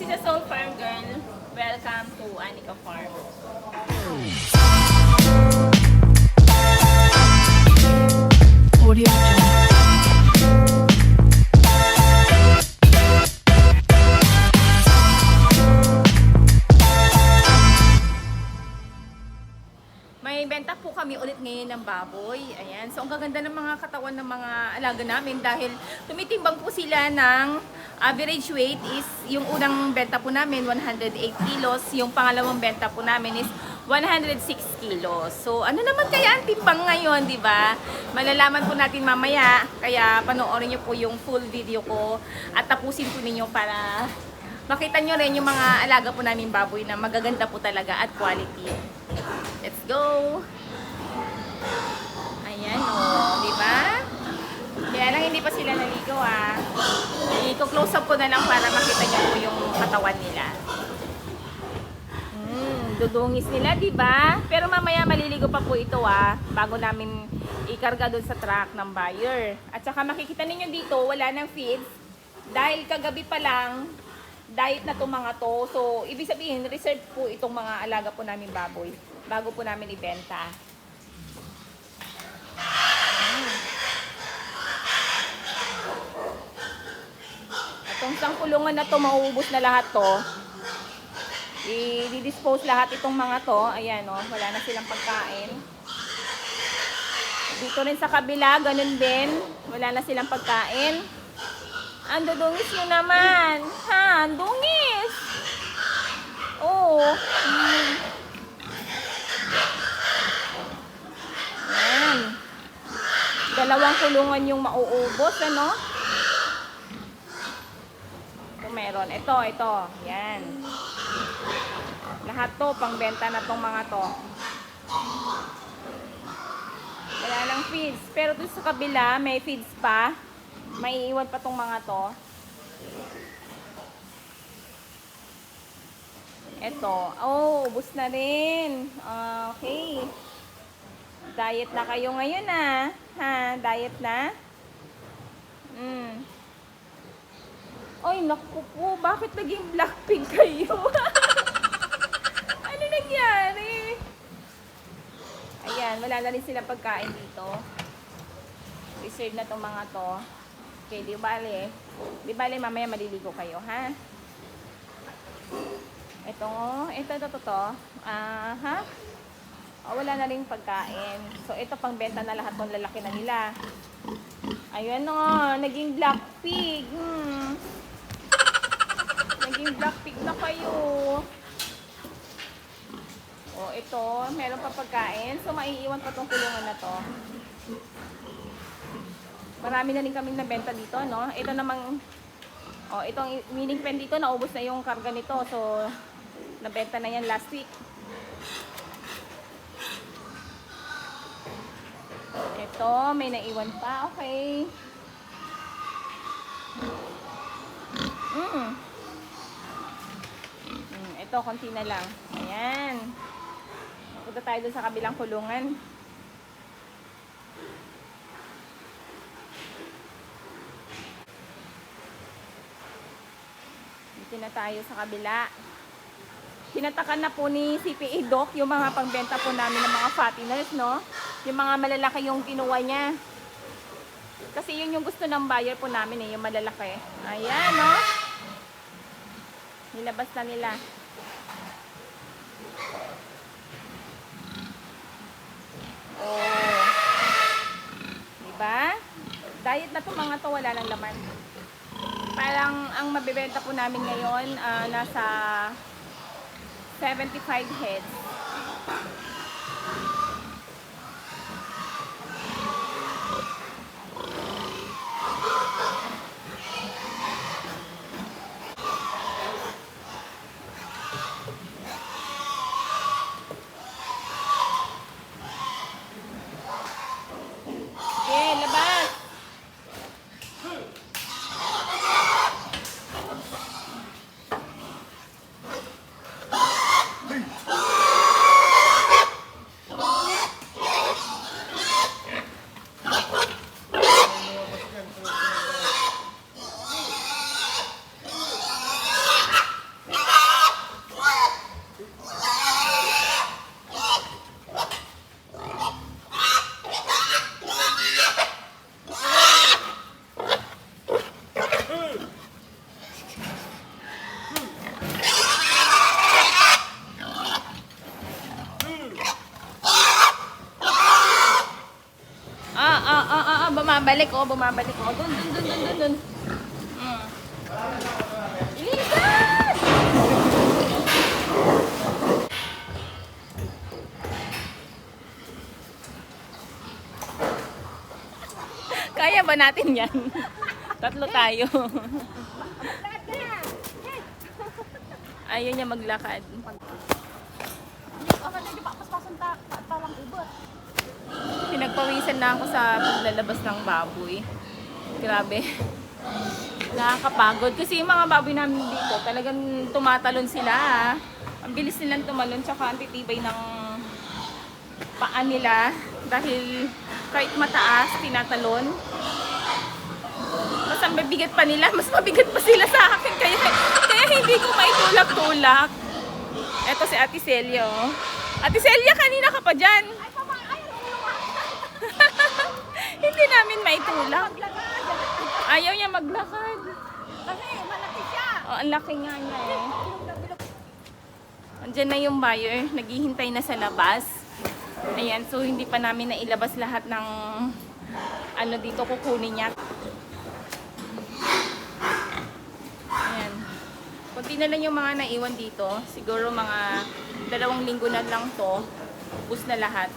This is a Soul Farm Girl. Welcome to Anika Farm. Audio. May benta po kami ulit ngayon ng baboy. Ayan. So, ang gaganda ng mga katawan ng mga alaga namin dahil tumitimbang po sila ng average weight is yung unang benta po namin 108 kilos. Yung pangalawang benta po namin is 106 kilos. So, ano naman kaya ang timbang ngayon, di ba? Malalaman po natin mamaya. Kaya panoorin niyo po yung full video ko at tapusin po ninyo para makita nyo rin yung mga alaga po namin baboy na magaganda po talaga at quality. Let's go! Ayan, o. di ba? Kaya lang hindi pa sila naligo, ah. I-close up ko na lang para makita niyo po yung katawan nila. Mm, dudungis nila, di ba? Pero mamaya maliligo pa po ito, ah. Bago namin ikarga doon sa truck ng buyer. At saka makikita ninyo dito, wala nang feeds. Dahil kagabi pa lang, diet na itong mga to. So, ibig sabihin, reserve po itong mga alaga po namin baboy bago po namin ibenta. Itong isang kulungan na to, mauubos na lahat to. I-dispose lahat itong mga to. Ayan, oh, wala na silang pagkain. Dito rin sa kabila, ganun din. Wala na silang pagkain. Ang dudungis nyo naman. Ha? Ang dungis. Oo. Hmm. Yan. Dalawang kulungan yung mauubos, ano? Ito meron. Ito, ito. Yan. Lahat to, pangbenta na tong mga to. Wala lang feeds. Pero doon sa kabila, may feeds pa. May iwan pa tong mga to. Ito. Oh, ubus na rin. Okay. Diet na kayo ngayon ah. Ha? Diet na? Mm. Ay, naku po. Bakit naging blackpink kayo? ano nangyari? Ayan, wala na rin silang pagkain dito. Reserve na tong mga to. Okay, di bale. Di bale, mamaya maliligo kayo, ha? Ito, ito, ito, ito, to. Ah, ha? Oh, wala na rin pagkain. So, ito pang benta na lahat ng lalaki na nila. Ayun o, naging black pig. Hmm. Naging black na kayo. O, ito, meron pa pagkain. So, maiiwan pa tong kulungan na to. Marami na rin kaming nabenta dito, no? Ito namang, oh, itong winning pen dito, naubos na yung karga nito. So, nabenta na yan last week. Ito, may naiwan pa. Okay. Mm. Mm, ito, konti na lang. Ayan. Punta tayo sa kabilang kulungan. Dito na tayo sa kabila. Tinatakan na po ni CPA Doc yung mga pangbenta po namin ng mga fatteners, no? Yung mga malalaki yung kinuha niya. Kasi yun yung gusto ng buyer po namin eh, yung malalaki. Ayan, no? Nilabas na nila. Oh. Diba? Diet na to mga to, wala lang laman. Parang ang mabibenta po namin ngayon, ah, nasa 75 heads. Okay, labas! Bumabalik, oh, bumabalik, oh. Dun, dun, dun, dun, dun, dun. Mm. Ilisan! Kaya ba natin yan? Tatlo tayo. Ayaw niya maglakad. Pinagpawisan na ako sa paglalabas ng baboy. Grabe. Nakakapagod. Kasi yung mga baboy namin dito, talagang tumatalon sila. ah. Ang bilis nilang tumalon, tsaka ang titibay ng paa nila. Dahil kahit mataas, tinatalon. Mas ang mabigat pa nila, mas mabigat pa sila sa akin. Kaya, kaya hindi ko maitulak-tulak. Eto si Ate Celia, oh. Ate Celia, kanina ka pa dyan. Hindi namin maitulak. Ayaw niya maglakad. Kasi malaki siya. Oh, ang laki nga niya eh. Andiyan na yung buyer, naghihintay na sa labas. Ayan, so hindi pa namin nailabas lahat ng ano dito kukunin niya. Ayan. Kunti na lang yung mga naiwan dito. Siguro mga dalawang linggo na lang to. Ubus na lahat.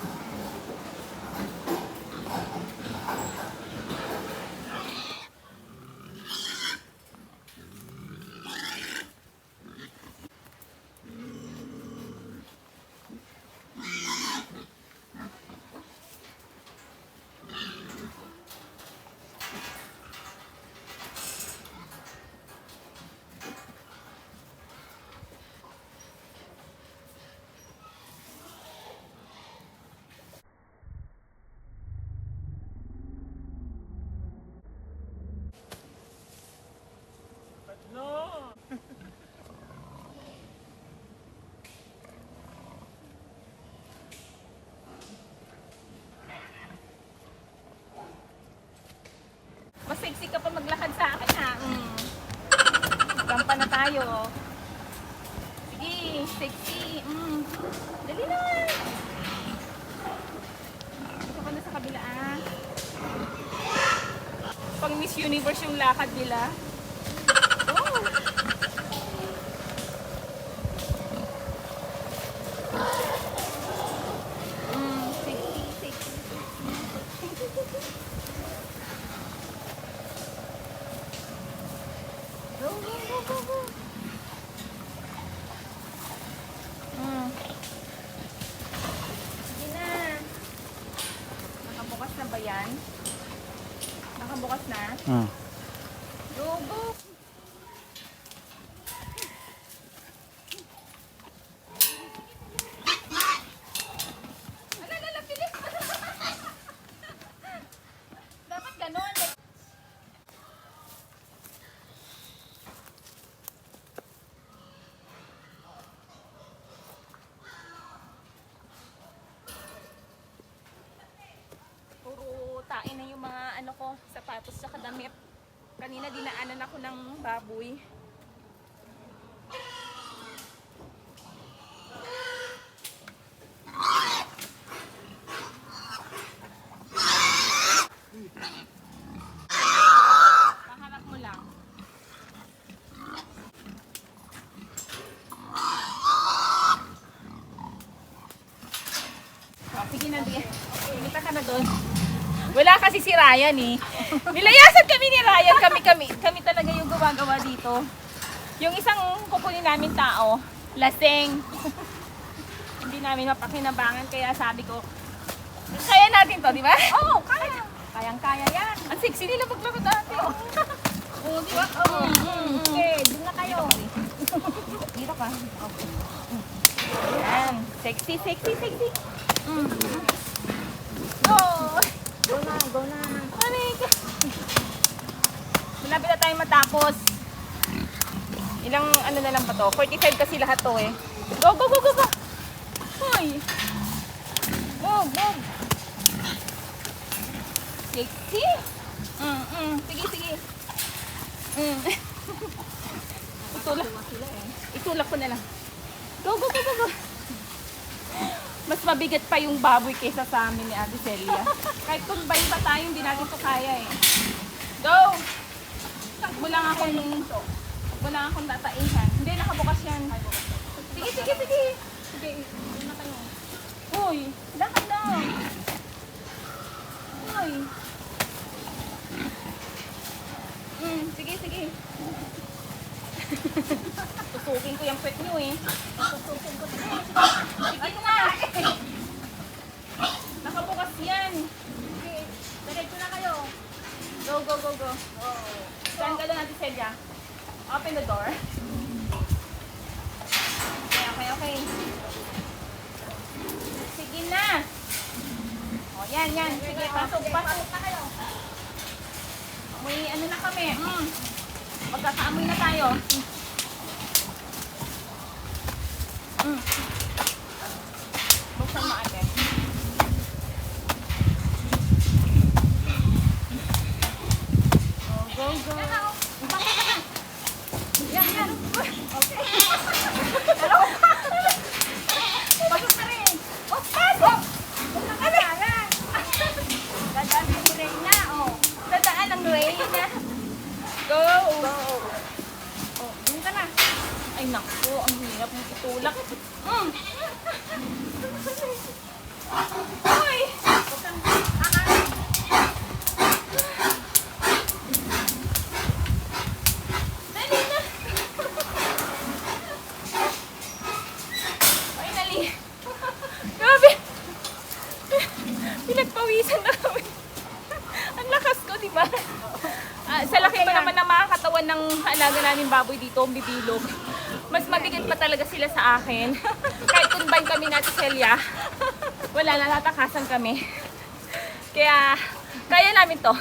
Mas sexy ka pa maglakad sa akin ha. Mm. Gampa na tayo. Sige, sexy. Mm. Dali na. Dito ka na sa kabila ah. Pang Miss Universe yung lakad nila. Oh. Mm, sexy, sexy. Go, go, go, go, go. Mm. Sige na. Nakabukas na ba yan? Nakabukas na? Hmm. Go, go! Ala, ala, ala, bilis! Dapat ganon. Puro tae na yung mga ano ko, sapatos sa damit. Kanina dinaanan ako ng baboy. Sige na, Bia. Kumita ka na doon. Wala kasi si Ryan eh. Nilayasan kami ni Ryan. Kami, kami, kami talaga yung gumagawa dito. Yung isang kukunin namin tao, laseng. Hindi namin mapakinabangan kaya sabi ko, kaya natin to, di ba? Oo, oh, kaya. Kayang-kaya yan. Ang sexy nila paglaro dati. oh. Oo, di ba? Oo. Okay, dun na kayo. Dito ka. Okay. Yan. Sexy, sexy, sexy. Mm. Go! Go na, go na. Aray ka. Malapit na tayo matapos. Ilang ano na lang ba to? 45 kasi lahat to eh. Go, go, go, go, go! Hoy! Move, move! Sexy! Mm, mm. Sige, sige. Mm. Itulak. Itulak ko na lang. Go, go, go, go, go! Mas mabigat pa yung baboy kaysa sa amin ni Ate Celia. Kahit combine pa tayo, hindi natin to kaya eh. Go! Takbo lang ako nung... Takbo lang akong tataihan. Hindi, nakabukas yan. Sige, sige, sige. Sige, na tayo. Uy, lakad na. Uy. Mm, sige, sige. Tusukin ko yung pet nyo eh. Tusukin ko. Sige, na. Nakabukas yan. Sige, diretso na kayo. Go, go, go, go. Saan ka doon, Ate Celia? Open the door. Okay, okay, okay. Sige na. O, yan, yan. Sige, pasok, pasok. May ano na kami. Mm. Magkakaamoy na tayo. Mm. Buksan mo. Go, go, go. Yan, yan. Okay. Dalawa pa. Pasok na rin. Oh, pasok! Huwag na kailangan. Dadaan si Reyna, oh. Dadaan ang Reyna. Go! Go! Oh, dun ka na. Ay, naku, ang hirap mong itulak. Mm. Uy! Huwag kang aangat. Dali na. Finally. Grabe. Pinagpawisan na kami. Ang lakas ko, di ba? Ah, sa laki pa naman ng mga katawan ng alaga namin baboy dito, ang bibilog. Mas mabigat pa talaga sila sa akin. Kahit combine kami natin Celia, wala na, natakasan kami. Kaya, kaya namin to.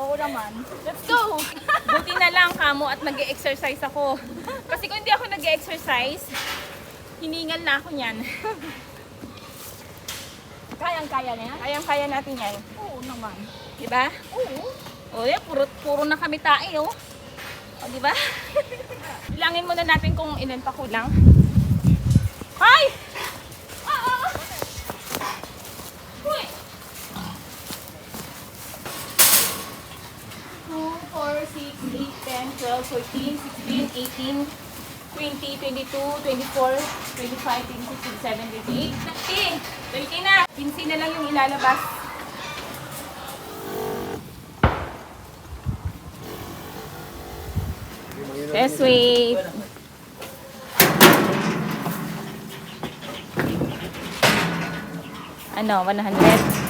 Oo naman. Let's go! Buti na lang kamo at nag exercise ako. Kasi kung hindi ako nag exercise hiningal na ako niyan. Kayang-kaya na yan? Kayang-kaya natin yan. Oo naman. Di ba? Oo. O yan, puro, puro na kami tae, oh. O, di ba? Bilangin muna natin kung ilan pa kulang. Hay! Ah, ah, ah. Uy! 2, 4, 6, 8, 10, 12, 14, 16, 18, 20, 22, 24, 25, 26, 27, 28, 30. 30 na. 15 na lang yung ilalabas. Yes, wait. Ano, 100?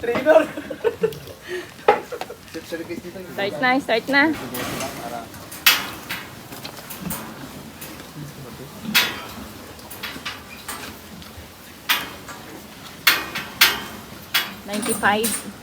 Trainer! Start na, start na. Ninety-five.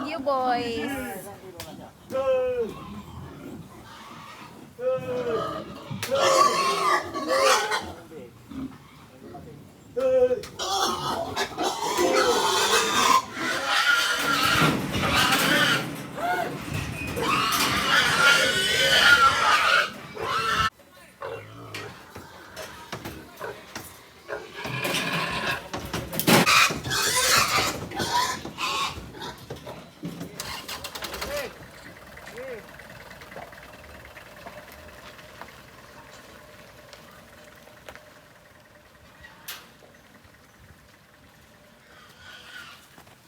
Baguio boys.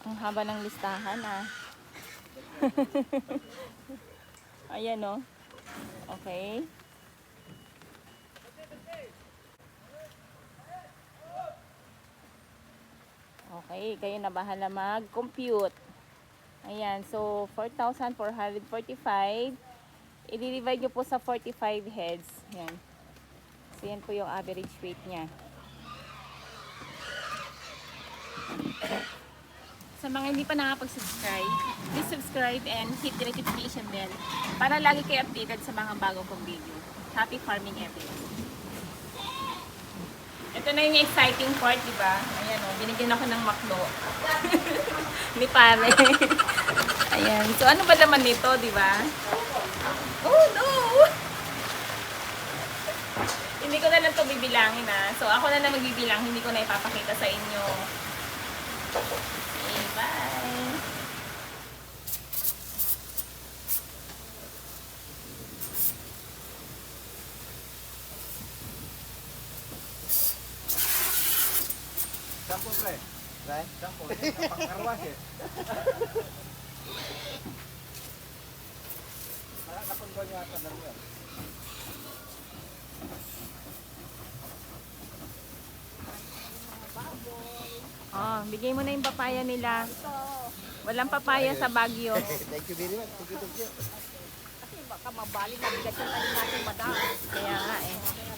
Ang haba ng listahan ah. Ayan oh. Okay. Okay, kayo na bahala mag-compute. Ayan, so 4,445. I-divide nyo po sa 45 heads. Ayan. So, yan po yung average weight niya. Sa mga hindi pa nakapag-subscribe, please subscribe and hit the notification bell para lagi kayo updated sa mga bagong kong video. Happy farming everyone! Ito na yung exciting part, di ba? Ayan o, binigyan ako ng maklo. Ni pare. Ayan. So, ano ba naman nito, di ba? Oh, no! hindi ko na lang ito bibilangin, ah. So, ako na lang magbibilang. Hindi ko na ipapakita sa inyo. Okay, bye! Sampo, pre. Pre? Sampo. Pangkarwas eh. Nakapagod niya ata lang Oh, bigay mo na yung papaya nila. Walang papaya sa Baguio. Thank you very much. Thank you, thank you. Kasi baka mabalik na bigat yung tayo natin madami. Kaya nga eh.